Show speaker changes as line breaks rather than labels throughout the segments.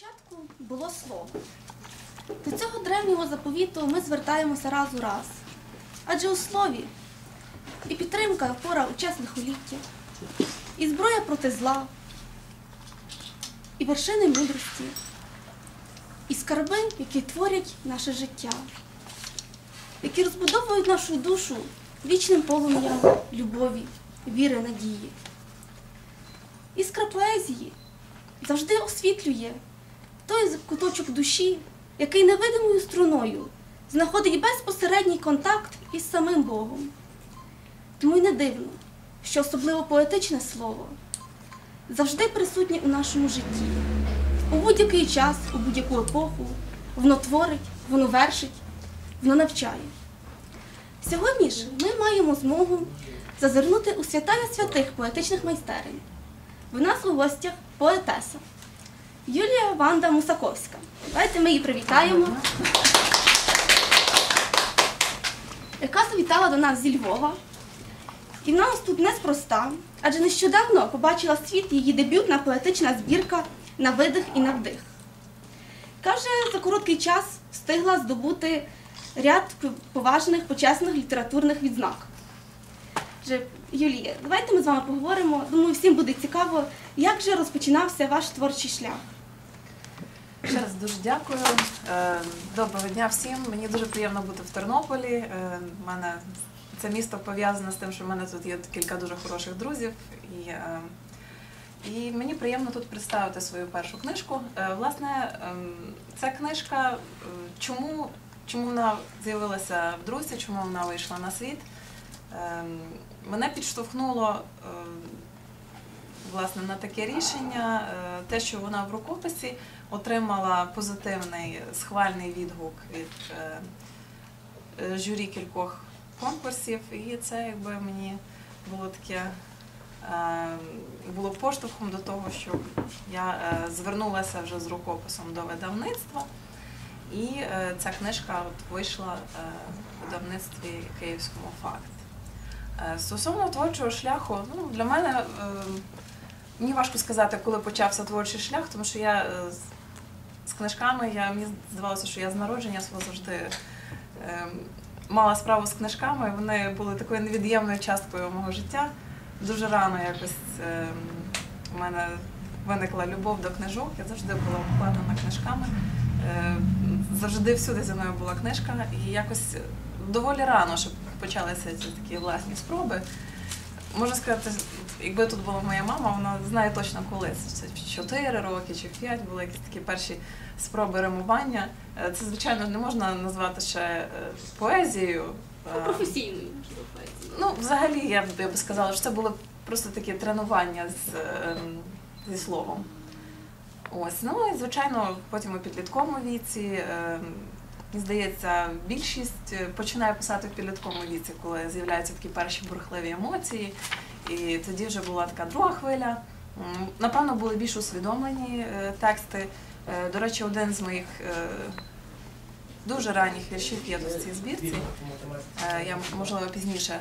Спочатку було слово. До цього древнього заповіту ми звертаємося раз у раз. Адже у слові і підтримка, опора у час лихоліття, і зброя проти зла, і вершини мудрості, і скарби, які творять наше життя, які розбудовують нашу душу вічним полум'ям любові, віри, надії. Іскра поезії завжди освітлює той куточок душі, який невидимою струною знаходить безпосередній контакт із самим Богом. Тому й не дивно, що особливо поетичне слово завжди присутнє у нашому житті. У будь-який час, у будь-яку епоху, воно творить, воно вершить, воно навчає. Сьогодні ж ми маємо змогу зазирнути у святая святих поетичних майстерень. В нас у гостях поетеса Юлія Ванда Мусаковська. Давайте ми її привітаємо. Яка завітала до нас зі Львова. І в нас тут неспроста, адже нещодавно побачила світ її дебютна поетична збірка на видих і на вдих. Каже, за короткий час встигла здобути ряд поважних почесних літературних відзнак. Отже, Юлія, давайте ми з вами поговоримо. Думаю, всім буде цікаво, як же розпочинався ваш творчий шлях.
Ще раз дуже дякую. Е, Доброго дня всім. Мені дуже приємно бути в Тернополі. Е, в мене це місто пов'язане з тим, що в мене тут є кілька дуже хороших друзів. І, е, і мені приємно тут представити свою першу книжку. Е, Власне, ем, ця книжка, е, чому, чому вона з'явилася в друзі, чому вона вийшла на світ? Ем, Мене підштовхнуло власне на таке рішення, е, те, що вона в рукописі отримала позитивний схвальний відгук від е, е, журі кількох конкурсів, і це якби мені було таке. е, Було поштовхом до того, щоб я звернулася вже з рукописом до видавництва, і ця книжка от вийшла в видавництві Київському факт. Стосовно творчого шляху, ну, для мене мені важко сказати, коли почався творчий шлях, тому що я книжками, я, мені здавалося, що я з народження свого завжди е, мала справу з книжками, вони були такою невід'ємною часткою мого життя. Дуже рано якось е, у мене виникла любов до книжок, я завжди була обкладена книжками. Е, завжди всюди зі мною була книжка, і якось доволі рано, щоб почалися ці такі власні спроби. Можна сказати, якби тут була моя мама, вона знає точно коли. Це в 4 роки чи в 5 були якісь такі перші спроби римування. Е, Це, звичайно, не можна назвати ще е, поезією. Е,
Професійною, поезією.
Ну, взагалі, я б, я б сказала, що це було просто таке тренування з, ем, зі словом. Ось, ну і звичайно, потім у підлітковому віці. ем, Мені здається, більшість починає писати в підлітковому віці, коли з'являються такі перші бурхливі емоції. І тоді вже була така друга хвиля. Напевно, були більш усвідомлені е, тексти. Е, До речі, один з моїх е, дуже ранніх віршів є в цій збірці. Я можливо пізніше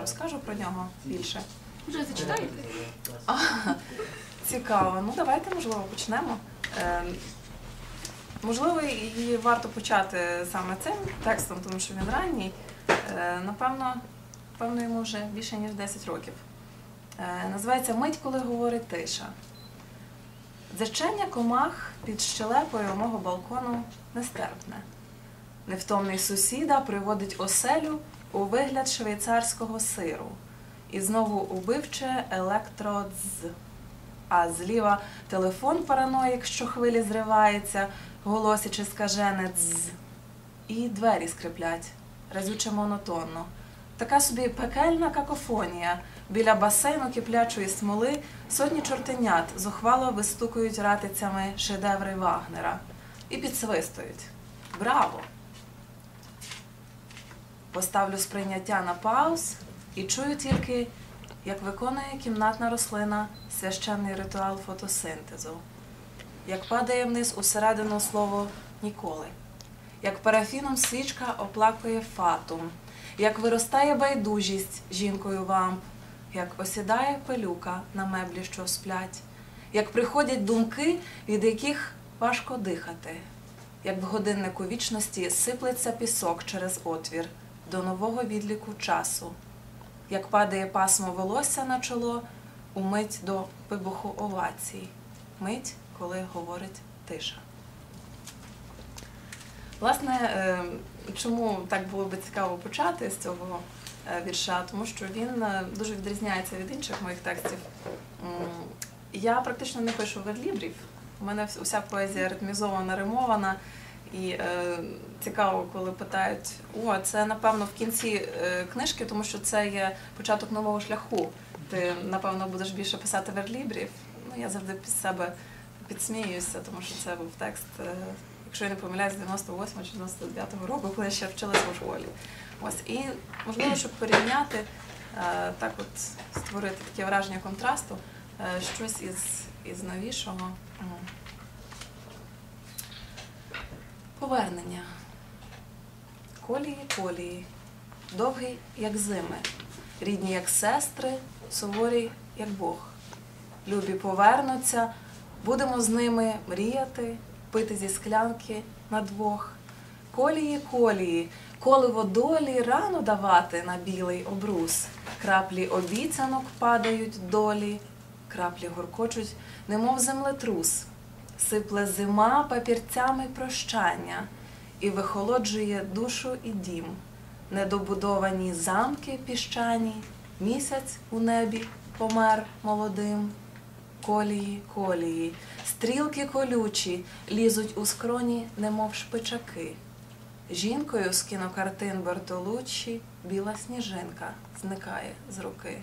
розкажу про нього більше.
Вже зачитаєте?
Цікаво. Ну давайте, можливо, почнемо. Можливо, і варто почати саме цим текстом, тому що він ранній. Напевно, напевно, йому вже більше ніж 10 років. Е, Називається Мить, коли говорить тиша. Дзерчання комах під щелепою мого балкону нестерпне. Невтомний сусіда приводить оселю у вигляд швейцарського сиру і знову убивче електродз. А зліва телефон параноїк, що хвилі зривається, голосячи скажене дз. І двері скриплять, разюче монотонно. Така собі пекельна какофонія. Біля басейну киплячої смоли сотні чортенят зухвало вистукують ратицями шедеври Вагнера і підсвистують. Браво! Поставлю сприйняття на пауз і чую тільки, як виконує кімнатна рослина священний ритуал фотосинтезу, як падає вниз усередину слово ніколи, як парафіном свічка оплакує фатум, як виростає байдужість жінкою вамп, як осідає пилюка на меблі, що сплять, як приходять думки, від яких важко дихати, як в годиннику вічності сиплеться пісок через отвір до нового відліку часу, як падає пасмо волосся на чоло у мить до вибуху овацій, мить, коли говорить тиша. Власне, е, чому так було би цікаво почати з цього е, вірша? Тому що він е, дуже відрізняється від інших моїх текстів. Я практично не пишу верлібрів. У мене вс- уся поезія ритмізована, римована. І е, цікаво, коли питають: о, це напевно в кінці е, книжки, тому що це є початок нового шляху. Ти напевно будеш більше писати верлібрів. Ну я завжди під себе підсміюся, тому що це був текст, е, якщо я не помиляюсь, з 98 чи 99-го року, коли я ще вчилася у школі. Ось і можливо, щоб порівняти е, так, от створити таке враження контрасту, е, щось із, із новішого. Повернення. Колії, колії, довгий, як зими, рідні, як сестри, суворі, як Бог. Любі повернуться, будемо з ними мріяти, пити зі склянки на двох. Колії, колії, коливо долі рано давати на білий обрус. Краплі обіцянок падають долі, краплі горкочуть, немов землетрус. Сипле зима папірцями прощання і вихолоджує душу і дім. Недобудовані замки піщані, місяць у небі помер молодим. Колії, колії, стрілки колючі лізуть у скроні, немов шпичаки. Жінкою з кінокартин Бертолуччі біла сніжинка зникає з руки.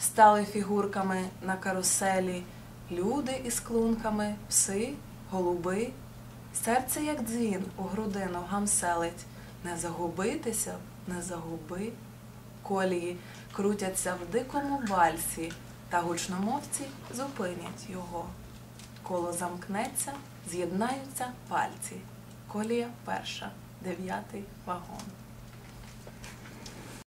Стали фігурками на каруселі люди із клунками, пси, голуби. Серце, як дзвін, у грудину гамселить. Не загубитися, не загуби. Колії крутяться в дикому вальсі, та гучномовці зупинять його. Коло замкнеться, з'єднаються пальці. Колія перша, дев'ятий вагон.